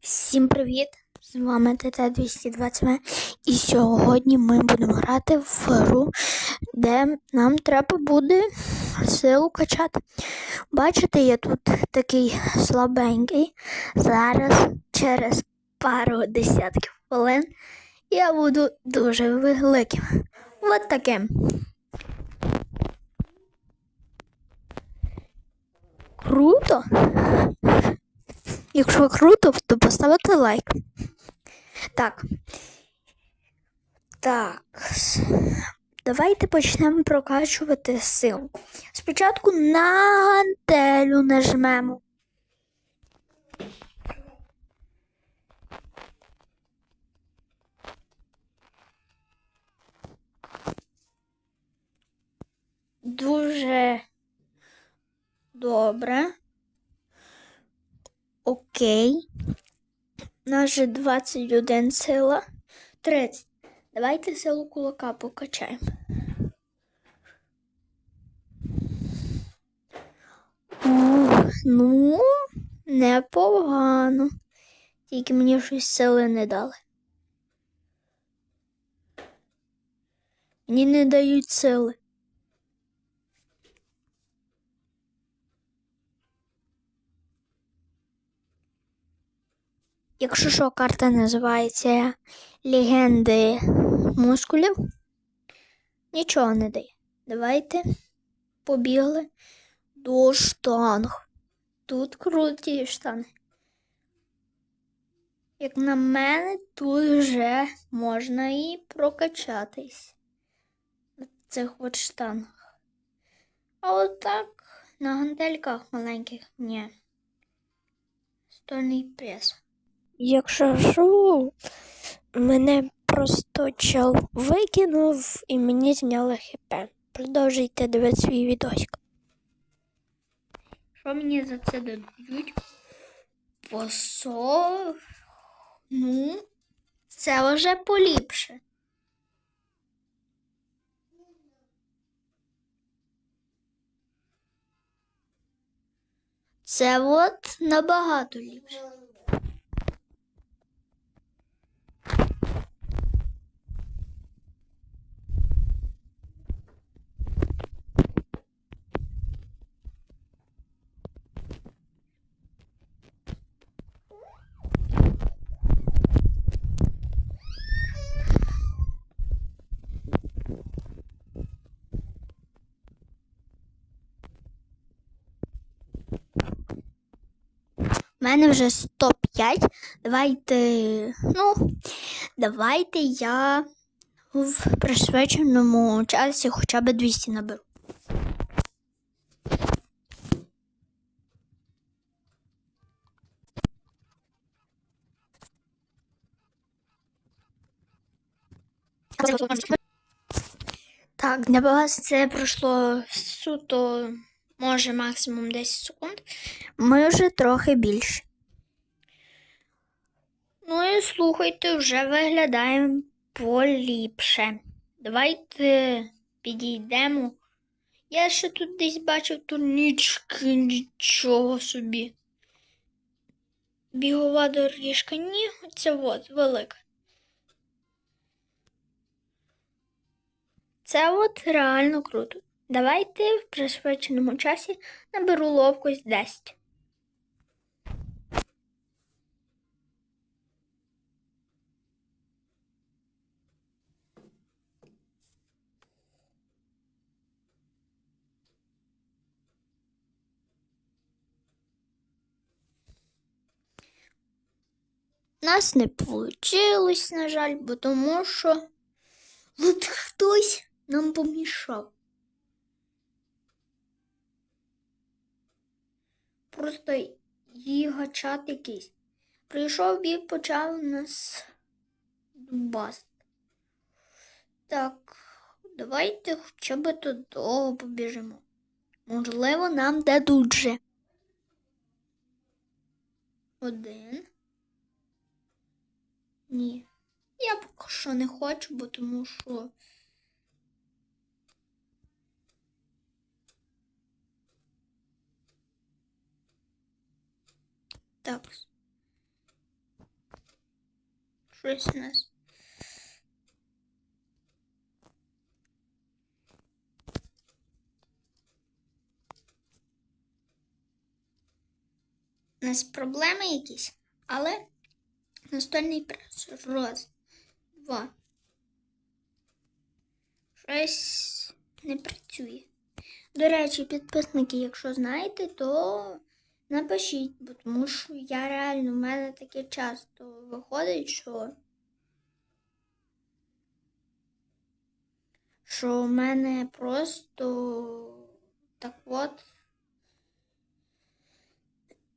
Всім привіт! З вами ТТ-220 і сьогодні ми будемо грати в гру, де нам треба буде силу качати. Бачите, я тут такий слабенький. Зараз через пару десятків хвилин я буду дуже великим. От таким. Круто! Якщо круто, то поставити лайк. Так. Так. Давайте почнемо прокачувати силу. Спочатку на гантелю нажмемо. Дуже добре. Окей. Нас же 21 сила. 30. Давайте силу кулака покачаємо. Ну, непогано. Тільки мені щось сили не дали. Мені не дають сили. Якщо що, карта називається Легенди мускулів, нічого не дає. Давайте побігли до штанг. Тут круті штани. Як на мене, тут вже можна і прокачатись на цих от штангах. А от так на гантельках маленьких ні. Стольний прес. Якщо що, мене просто чел викинув і мені зняли хп. Продовжуйте дивитися свій відосик. Що мені за це дадуть? Посо. Ну, це вже поліпше. Це от набагато ліпше. Мене вже 105. Давайте, ну, давайте я в пришвидшеному часі хоча б 200 наберу. Так, для вас це пройшло суто, може, максимум 10 секунд. Ми вже трохи більше. Ну і слухайте, вже виглядаємо поліпше. Давайте підійдемо. Я ще тут десь бачив турнічки, нічого собі. Бігова доріжка, ні, це от велика. Це от реально круто. Давайте в пришвидшеному часі наберу ловкость 10. Нас не вийшло, на жаль, бо тому що от хтось нам помішав. Просто гігачат якийсь. Прийшов і почав нас дубасти. Так, давайте хоча б додому побіжимо. Можливо, нам дадуть же. Один. Ні. Я поки що не хочу, бо тому що. Так. щось у нас. У нас проблеми якісь, але настольний прес. Раз, два. Щось не працює. До речі, підписники, якщо знаєте, то напишіть, бо тому що я реально, в мене таке часто виходить, що. Що в мене просто так от.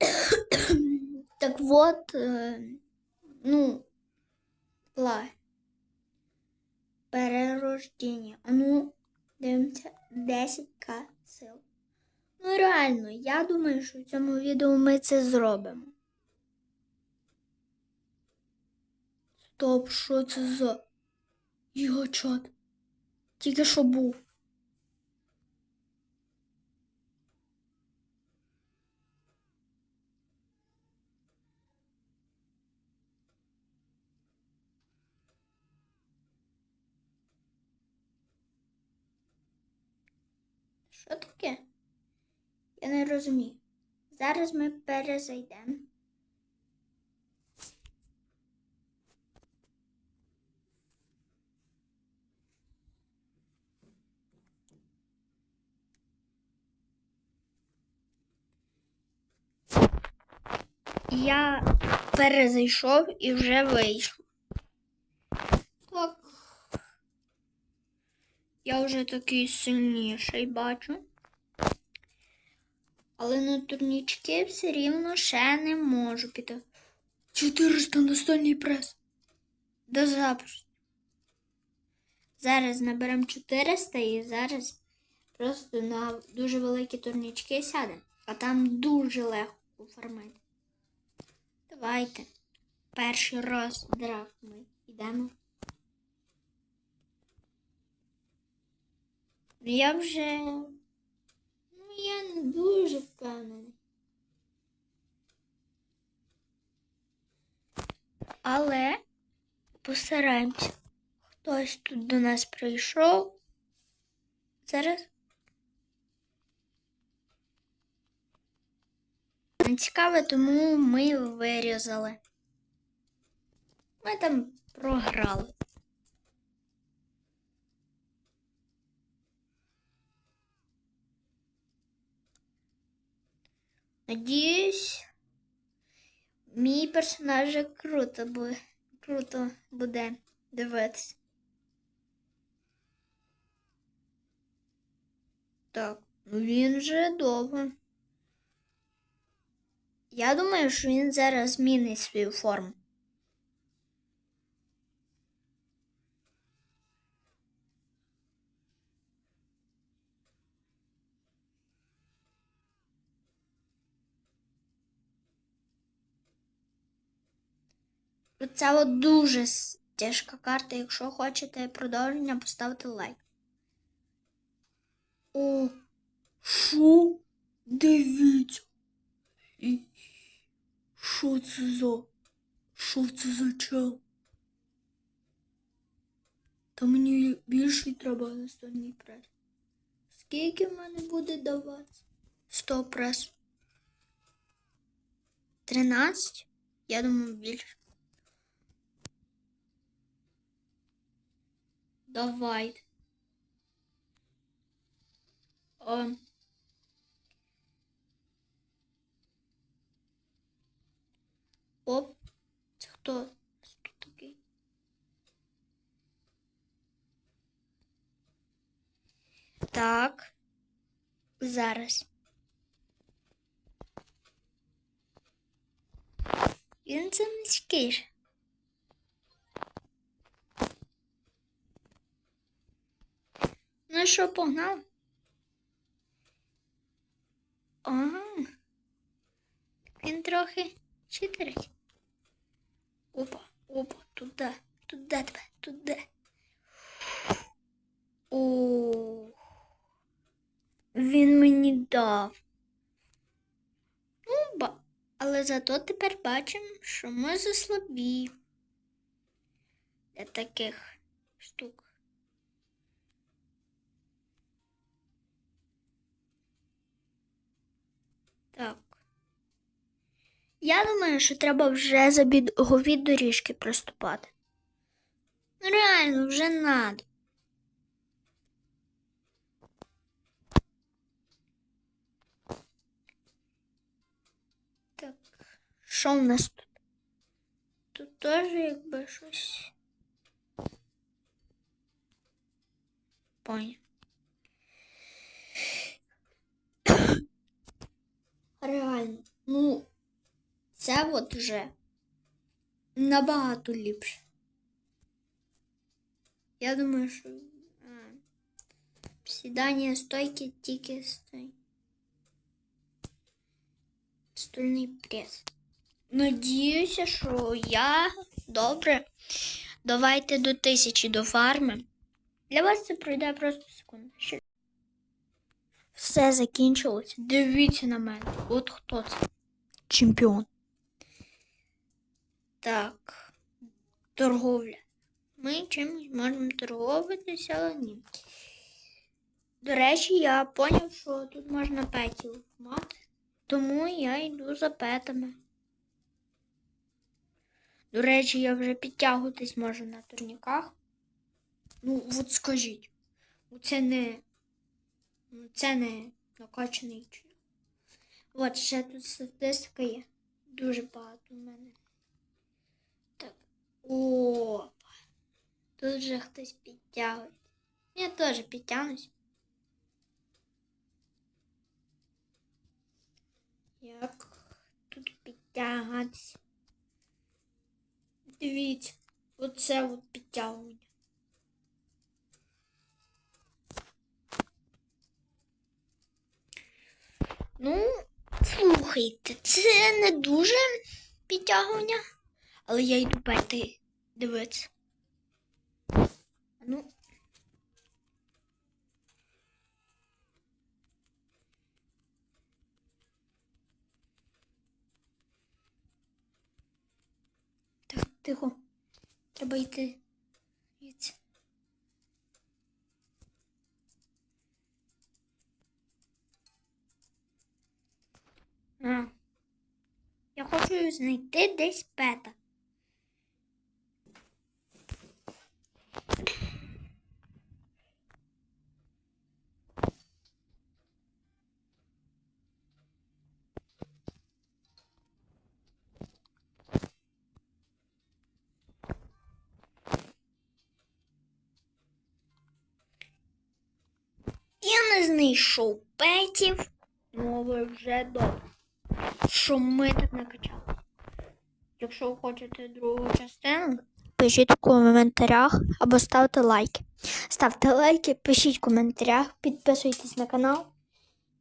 так от, е, ну, ла. Перерождення. А ну, дивимося, 10к сил. Ну, реально, я думаю, що в цьому відео ми це зробимо. Стоп, що це за його чат? Тільки що був. Що таке? Я не розумію. Зараз ми перезайдемо. Я перезайшов і вже вийшов. Так. Я вже такий сильніший бачу. Але на турнічки все рівно ще не можу піти. 400 настольний прес. До запуску. Зараз наберемо 400 і зараз просто на дуже великі турнічки сядемо. А там дуже легко фармити. Давайте. Перший раз драфт ми йдемо. Я вже. Я не дуже впевнений. Але постараємося. Хтось тут до нас прийшов. Зараз. Не цікаве, тому ми вирізали. Ми там програли. Надіюсь, мій персонаж круто, бу... круто буде дивитися. Так, ну він вже довго. Я думаю, що він зараз змінить свою форму. Це от дуже тяжка карта. Якщо хочете продовження, поставте лайк. О, що? Дивіться. І- Що це за? Що це за чел? Та мені більше треба настольний прес. Скільки в мене буде давати? 100 прес. 13? Я думаю, більше. Давай. О. Оп. Це хто? Хто такий? Так. Зараз. Він це низький. Ну що, погнав? Ага. Він трохи читерить. Опа, опа, туди, туди тебе, туди. О. Він мені дав. Ну, ба. Але зато тепер бачимо, що ми заслабі. для таких штук. Так. Я думаю, що треба вже за бігові доріжки приступати. Ну, реально, вже надо. Так, що в нас тут? Тут теж якби щось. Понял. Реально, ну, це от вже набагато ліпше. Я думаю, що а, сідання стойки тільки стой. Стульний прес. Надіюся, що я добре. Давайте до тисячі до фарми. Для вас це пройде просто секунду. Ще- Все закінчилось. Дивіться на мене. От хто це? Чемпіон. Так. Торговля. Ми чимось можемо торговатися, але ні. До речі, я поняв, що тут можна петів мати. Тому я йду за петами. До речі, я вже підтягуватись можу на турніках. Ну, от скажіть, це не. Ну, Це не накачаний чи. От ще тут статистика є. Дуже багато в мене. Так. О. Тут вже хтось підтягується. Я теж підтягнусь. Як тут підтягатися? Дивіться, оце от підтягування. Ну, слухайте, це не дуже підтягування, але я йду пети дивитися. Ну. Так, тихо. Треба йти. Я знайти десь пета. Я не знайшов петів. Ну, але вже добре. Що ми так накачали. Якщо ви хочете другу частину, пишіть в коментарях або ставте лайки. Ставте лайки, пишіть в коментарях, підписуйтесь на канал.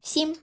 Всім